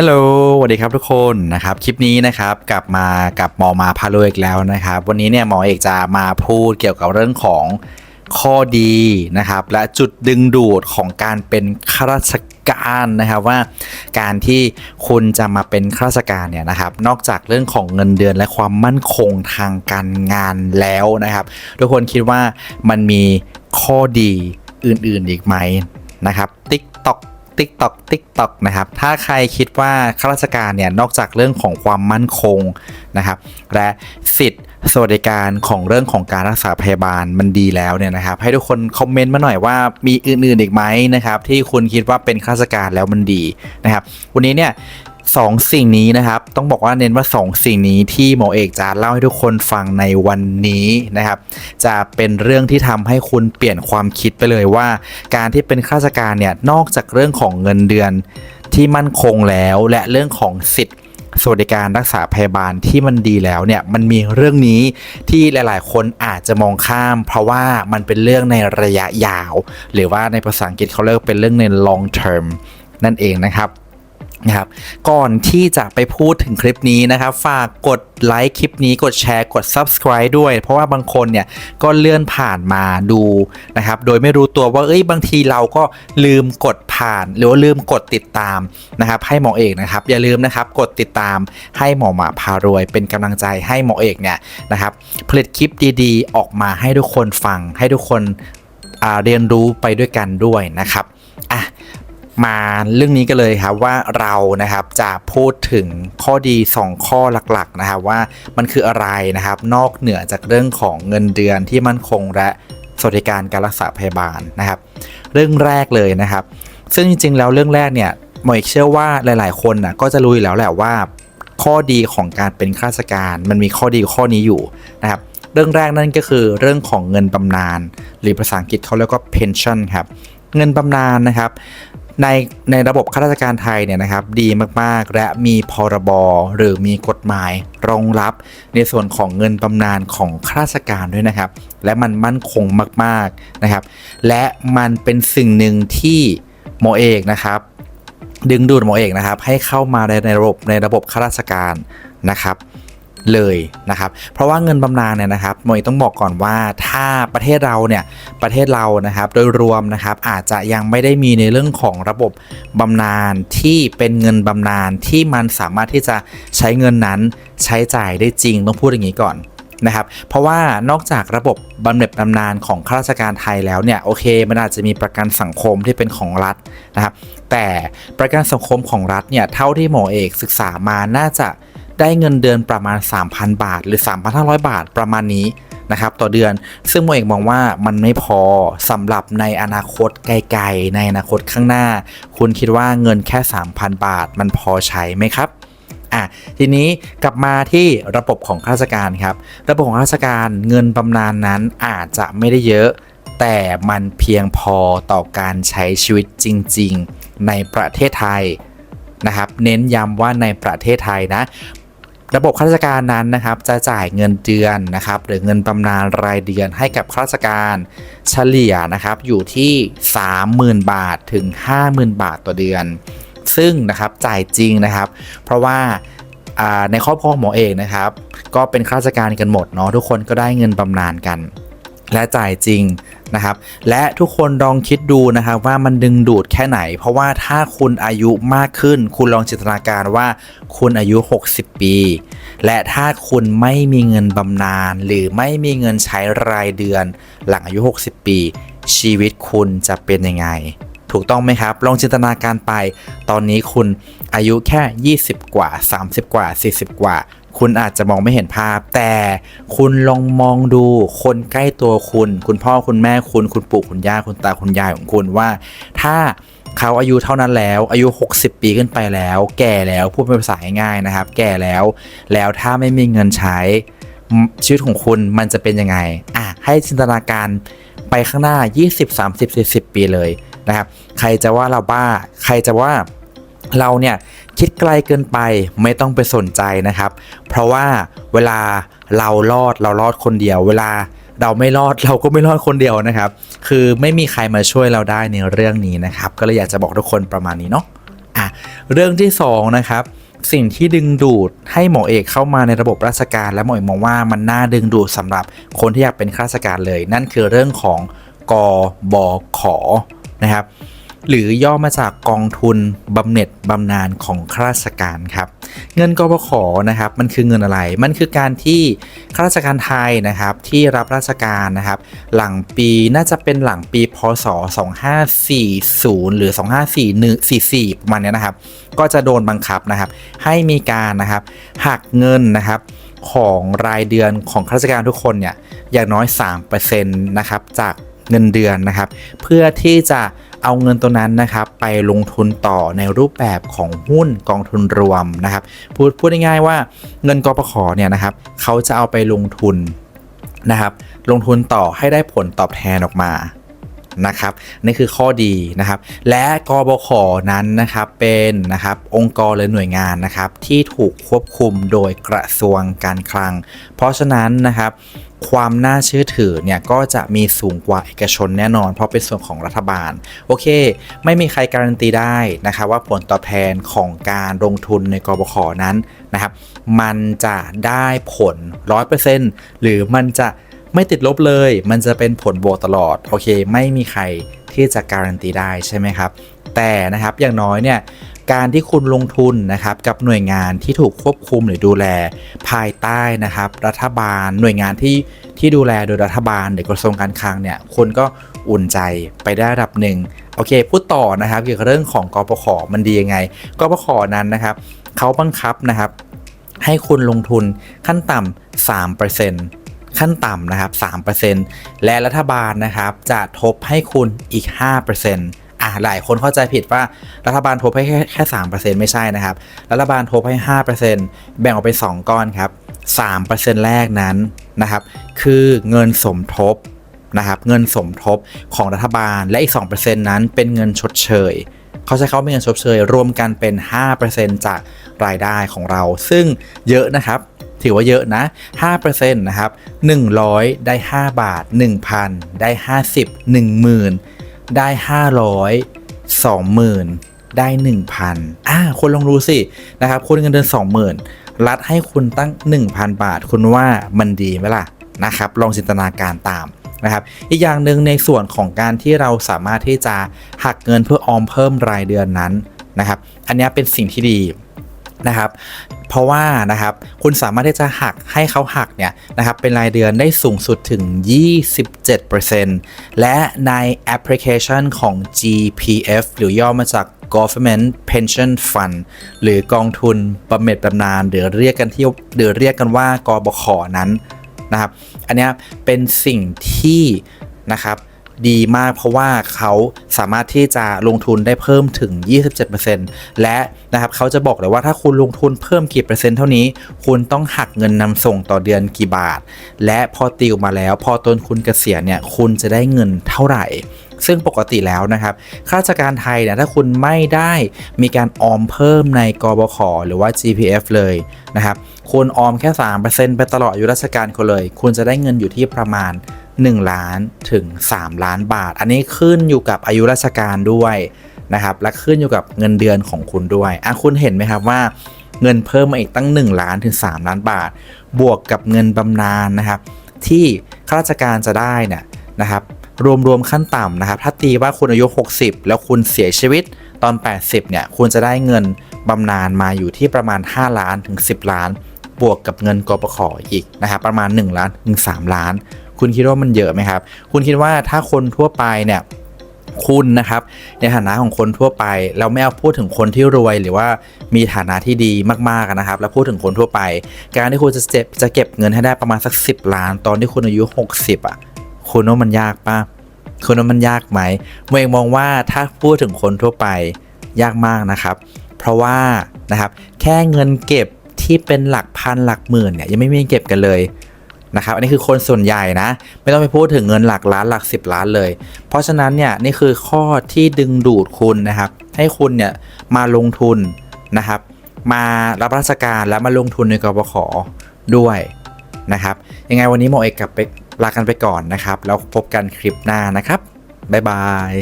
ฮัลโหลสวัสดีครับทุกคนนะครับ คลิปนี้นะครับกลับมากับหมอมาพาโลอีกแล้วนะครับ วันนี้เนี่ยหมอเอกจะมาพูดเกี่ยวกับเรื่องของข้อดีนะครับ และจุดดึงดูดของการเป็นข้าราชการนะครับว่าการที่คุณจะมาเป็นข้าราชการเนี่ยนะครับ นอกจากเรื่องของเงินเดือนและความมั่นคงทางการงานแล้วนะครับ ทุกคนคิดว่ามันมีข้อดีอื่นๆอีกไหมนะครับ TikTok ติ๊กต็อกติ๊กต็อกนะครับ ถ้าใครคิดว่าข้าราชการเนี่ยนอกจากเรื่องของความมั่นคงนะครับ และสิทธิสวัสดิการของเรื่องของการรักษาพยาบาลมันดีแล้วเนี่ยนะครับ ให้ทุกคนคอมเมนต์มาหน่อยว่ามีอื่นๆอีกไหมนะครับ ที่คุณคิดว่าเป็นข้าราชการแล้วมันดีนะครับ วันนี้เนี่ย สองสิ่งนี้นะครับ ต้องบอกว่าเน้นว่า 2 สิ่งนี้ที่หมอเอกจะเล่าให้ทุกคนฟังในวันนี้นะครับ จะเป็นเรื่องที่ทำให้คุณเปลี่ยนความคิดไปเลยว่า การที่เป็นข้าราชการเนี่ยนอกจากเรื่องของเงินเดือนที่มั่นคงแล้วและเรื่องของสิทธิ์สวัสดิการรักษาพยาบาลที่มันดีแล้วเนี่ยมันมีเรื่องนี้ที่หลาย ๆ คนอาจจะมองข้าม เพราะว่ามันเป็นเรื่องในระยะยาว หรือว่าในภาษาอังกฤษเขาเรียกเป็นเรื่องใน long term นั่นเองนะครับ นะครับก่อนที่จะไปพูดถึงคลิปนี้นะครับ ฝากกดไลค์คลิปนี้กดแชร์กด subscribe ด้วย เพราะว่าบางคนเนี่ยก็เลื่อนผ่านมาดูนะครับ โดยไม่รู้ตัวว่าเอ้ยบางทีเราก็ลืมกดผ่าน หรือว่าลืมกดติดตามนะครับให้หมอเอกนะครับ อย่าลืมนะครับกดติดตามให้หมอหมาพารวย เป็นกำลังใจให้หมอเอกเนี่ยนะครับผลิตคลิปดีๆ ออกมาให้ทุกคนฟังให้ทุกคนเรียนรู้ไปด้วยกันด้วยนะครับ มาเรื่องนี้กันเลยครับว่าเรานะครับจะพูดถึงข้อดี 2 ข้อหลักๆนะครับว่ามันคืออะไรนะครับ นอกเหนือจากเรื่องของเงินเดือนที่มั่นคงและสวัสดิการการรักษาพยาบาลนะครับ เรื่องแรกเลยนะครับ ซึ่งจริงๆแล้วเรื่องแรกเนี่ยหมอเอกเชื่อว่าหลาย ๆ คนนะก็จะรู้อยู่แล้วแหละว่า ข้อดีของการเป็นข้าราชการ มันมีข้อดีข้อนี้อยู่นะครับเรื่องแรกนั่นก็คือเรื่องของเงินบำนาญหรือภาษาอังกฤษเขาเรียกว่า pension ครับเงินบำนาญนะครับ ในในระบบข้าราชการไทยเนี่ยนะครับดีมากๆ และมีพรบหรือมีกฎหมายรองรับในส่วนของเงินบำนาญของข้าราชการด้วยนะครับ และมันมั่นคงมากๆนะครับ และมันเป็นสิ่งหนึ่งที่หมอเอกนะครับดึงดูดหมอเอกนะครับให้เข้ามาในในระบบในระบบข้าราชการนะครับ เลยนะครับ เพราะว่าเงินบำนาญเนี่ยนะครับมอเอกต้องบอกก่อนว่าถ้าประเทศเราเนี่ยประเทศเรานะครับโดยรวมนะครับอาจจะยังไม่ได้มีในเรื่องของระบบบำนาญที่เป็นเงินบำนาญที่มันสามารถที่จะใช้เงินนั้นใช้จ่ายได้จริงต้องพูดอย่างนี้ก่อนนะครับ เพราะว่านอกจากระบบบำเหน็จบำนาญของข้าราชการไทยแล้วเนี่ยโอเค มันอาจจะมีประกันสังคมที่เป็นของรัฐนะครับ แต่ประกันสังคมของรัฐเนี่ยเท่าที่หมอเอกศึกษามาน่าจะ ได้เงินเดือนประมาณ 3,000 บาท หรือ 3,500 บาทประมาณนี้นะครับต่อเดือนซึ่งหมเอกมองว่ามันไม่พอสำหรับในอนาคตไกลๆ ในอนาคตข้างหน้า คุณคิดว่าเงินแค่ 3,000 บาทมันพอใช้ไหมครับอะทีนี้กลับมาที่ระบบของข้าราชการครับ ระบบของข้าราชการเงินบำนาญนั้นอาจจะไม่ได้เยอะ แต่มันเพียงพอต่อการใช้ชีวิตจริง ๆ ในประเทศไทยนะครับ เน้นย้ำว่าในประเทศไทยนะ ระบบข้าราชการนั้นนะครับ จะจ่ายเงินเดือนนะครับ หรือเงินบำนาญรายเดือนให้กับข้าราชการเฉลี่ยนะครับ อยู่ที่ 30,000 บาทถึง 50,000 บาทต่อเดือน ซึ่งนะครับจ่ายจริงนะครับ เพราะว่าในครอบครัวหมอเองนะครับ ก็เป็นข้าราชการกันหมดเนาะทุกคนก็ได้เงินบำนาญกัน และจ่ายจริง นะครับ และทุกคนลองคิดดูนะครับว่ามันดึงดูดแค่ไหน เพราะว่าถ้าคุณอายุมากขึ้น คุณลองจินตนาการว่าคุณอายุ 60 ปี และถ้าคุณไม่มีเงินบำนาญหรือไม่มีเงินใช้รายเดือน หลังอายุ 60 ปี ชีวิตคุณจะเป็นยังไงถูกต้องไหมครับ ลองจินตนาการไป ตอนนี้คุณอายุแค่ 20 กว่า 30 กว่า 40 กว่า คุณอาจจะมองไม่เห็นภาพ แต่คุณลองมองดูคนใกล้ตัวคุณ คุณพ่อคุณแม่คุณ คุณปู่คุณย่าคุณตาคุณยายของคุณว่า ถ้าเขาอายุเท่านั้นแล้ว อายุ 60 ปีขึ้นไปแล้ว แก่แล้วพูดเป็นภาษาง่ายๆนะครับ แก่แล้ว แล้วถ้าไม่มีเงินใช้ชีวิตของคุณมันจะเป็นยังไงอะให้จินตนาการไปข้างหน้า 20 30 40 ปีเลยนะครับ ใครจะว่าเราบ้า ใครจะว่า เราเนี่ยคิดไกลเกินไปไม่ต้องไปสนใจนะครับ เพราะว่าเวลาเรารอดเรารอดคนเดียว เวลาเราไม่รอดเราก็ไม่รอดคนเดียวนะครับ คือไม่มีใครมาช่วยเราได้ในเรื่องนี้นะครับ ก็เลยอยากจะบอกทุกคนประมาณนี้เนาะอะเรื่องที่สองนะครับสิ่งที่ดึงดูดให้หมอเอกเข้ามาในระบบราชการและหมอเอกมองว่ามันน่าดึงดูดสำหรับคนที่อยากเป็นข้าราชการเลย นั่นคือเรื่องของกบขนะครับ หรือย่อมาจากกองทุนบำเหน็จบำนาญของข้าราชการครับเงินกบขนะครับมันคือเงินอะไร มันคือการที่ข้าราชการไทยนะครับที่รับราชการนะครับหลังปีน่าจะเป็นหลังปีพศ 2540 หรือ 254144ประมาณเนี้ยนะครับก็จะโดนบังคับนะครับให้มีการนะครับหักเงินนะครับของรายเดือนของข้าราชการทุกคนเนี่ยอย่างน้อย 3%นะครับจากเงินเดือนนะครับ เพื่อที่จะ เอาเงินตัวนั้นนะครับไปลงทุนต่อในรูปแบบของหุ้นกองทุนรวมนะครับพูดพูดง่ายๆว่าเงินกปขเนี่ยนะครับเขาจะเอาไปลงทุนนะครับ ลงทุนต่อให้ได้ผลตอบแทนออกมานะครับนี่คือข้อดีนะครับ และกบขนั้นนะครับเป็นนะครับองค์กรหรือหน่วยงานนะครับที่ถูกควบคุมโดยกระทรวงการคลัง เพราะฉะนั้นนะครับ ความน่าเชื่อถือเนี่ยก็จะมีสูงกว่าเอกชนแน่นอน เพราะเป็นส่วนของรัฐบาล โอเค ไม่มีใครการันตีได้นะครับว่าผลตอบแทนของการลงทุนในกบขนั้นนะครับ มันจะได้ผล 100%หรือมันจะไม่ติดลบเลย มันจะเป็นผลบวกตลอด โอเค ไม่มีใครที่จะการันตีได้ใช่ไหมครับ แต่นะครับอย่างน้อยเนี่ย การที่คุณลงทุนนะครับกับหน่วยงานที่ถูกควบคุมหรือดูแลภายใต้นะครับ รัฐบาลหน่วยงานที่ที่ดูแลโดยรัฐบาลหรือกระทรวงการคลังเนี่ยคุณก็อุ่นใจไปได้ระดับหนึ่งโอเค พูดต่อนะครับ เกี่ยวกับเรื่องของกปขมันดียังไงกปขนั้นนะครับเขาบังคับนะครับ ให้คุณลงทุนขั้นต่ำ3%ขั้นต่ำนะครับ 3%และรัฐบาลนะครับ จะทบให้คุณอีก 5% อะหลายคนเข้าใจผิดว่ารัฐบาลทบให้แค่แค่3%ไม่ใช่นะครับ รัฐบาลทบให้5%แบ่งออกเป็น2ก้อนครับ3%แรกนั้นนะครับ คือเงินสมทบนะครับเงินสมทบของรัฐบาลและอีก 2%นั้นเป็นเงินชดเชยเขาใช้คำว่าเป็นเงินชดเชยรวมกันเป็น 5%จากรายได้ของเรา ซึ่งเยอะนะครับ ถือว่าเยอะนะ5%นะครับ100 ได้ 5 บาท 1,000 ได้ 50 10,000 ได้ 500 20,000 ได้ 1,000อ่าคนลองดูสินะครับคุณเงินเดือน 20,000 รัฐให้คุณตั้ง 1,000 บาท คุณว่ามันดีไหมล่ะนะครับ ลองจินตนาการตามนะครับ อีกอย่างหนึ่งในส่วนของการที่เราสามารถที่จะหักเงินเพื่อออมเพิ่มรายเดือนนั้นนะครับ อันนี้เป็นสิ่งที่ดีนะครับ เพราะว่านะครับคุณสามารถที่จะหักให้เขาหักเนี่ยนะครับเป็นรายเดือนได้สูงสุดถึง 27%และในแอปพลิเคชันของ GPF หรือย่อมาจาก Government Pension Fund หรือกองทุนบำเหน็จบำนาญหรือเรียกกันที่หรือเรียกกันว่ากบขนั้นนะครับ อันนี้เป็นสิ่งที่นะครับ ดีมากเพราะว่าเขาสามารถที่จะลงทุนได้เพิ่มถึง 27%และนะครับเขาจะบอกเลยว่าถ้าคุณลงทุนเพิ่มกี่เปอร์เซ็นต์เท่านี้ คุณต้องหักเงินนำส่งต่อเดือนกี่บาท และพอติวมาแล้ว พอต้นคุณเกษียณเนี่ยคุณจะได้เงินเท่าไหร่ซึ่งปกติแล้วนะครับ ข้าราชการไทยเนี่ยถ้าคุณไม่ได้มีการออมเพิ่มในกบขหรือว่า GPF เลยนะครับ คุณออมแค่ 3%ไปตลอดอายุราชการคุณเลย คุณจะได้เงินอยู่ที่ประมาณ 1 ล้านถึง 3 ล้านบาท อันนี้ขึ้นอยู่กับอายุราชการด้วยนะครับและขึ้นอยู่กับเงินเดือนของคุณด้วยอะคุณเห็นไหมครับว่าเงินเพิ่มมาอีกตั้ง 1 ล้านถึง 3 ล้านบาท บวกกับเงินบำนาญนะครับ ที่ข้าราชการจะได้เนี่ยนะครับรวมๆขั้นต่ำนะครับ ถ้าตีว่าคุณอายุ 60 แล้วคุณเสียชีวิตตอน 80 เนี่ย คุณจะได้เงินบำนาญมาอยู่ที่ประมาณ 5 ล้านถึง 10 ล้าน บวกกับเงินกปขอีกนะครับ ประมาณ 1 ล้านถึง 3 ล้าน คุณคิดว่ามันเยอะไหมครับ คุณคิดว่าถ้าคนทั่วไปเนี่ยคุณนะครับในฐานะของคนทั่วไป เราไม่เอาพูดถึงคนที่รวยหรือว่ามีฐานะที่ดีมากๆนะครับ แล้วพูดถึงคนทั่วไป การที่คุณจะเจ็บจะเก็บเงินให้ได้ประมาณสัก 10 ล้าน ตอนที่คุณอายุ 60 อะ คุณว่ามันยากปะคุณว่ามันยากไหมเมงมองว่าถ้าพูดถึงคนทั่วไปยากมากนะครับ เพราะว่านะครับแค่เงินเก็บที่เป็นหลักพันหลักหมื่นเนี่ยยังไม่มีเก็บกันเลย นะครับอันนี้คือคนส่วนใหญ่นะ ไม่ต้องไปพูดถึงเงินหลักล้านหลัก 10 ล้านเลย เพราะฉะนั้นเนี่ยนี่คือข้อที่ดึงดูดคุณนะครับ ให้คุณเนี่ยมาลงทุนนะครับ มารับราชการแล้วมาลงทุนในกบขด้วยนะครับ ยังไงวันนี้หมอเอกกลับไปลากันไปก่อนนะครับ แล้วพบกันคลิปหน้านะครับบ๊ายบาย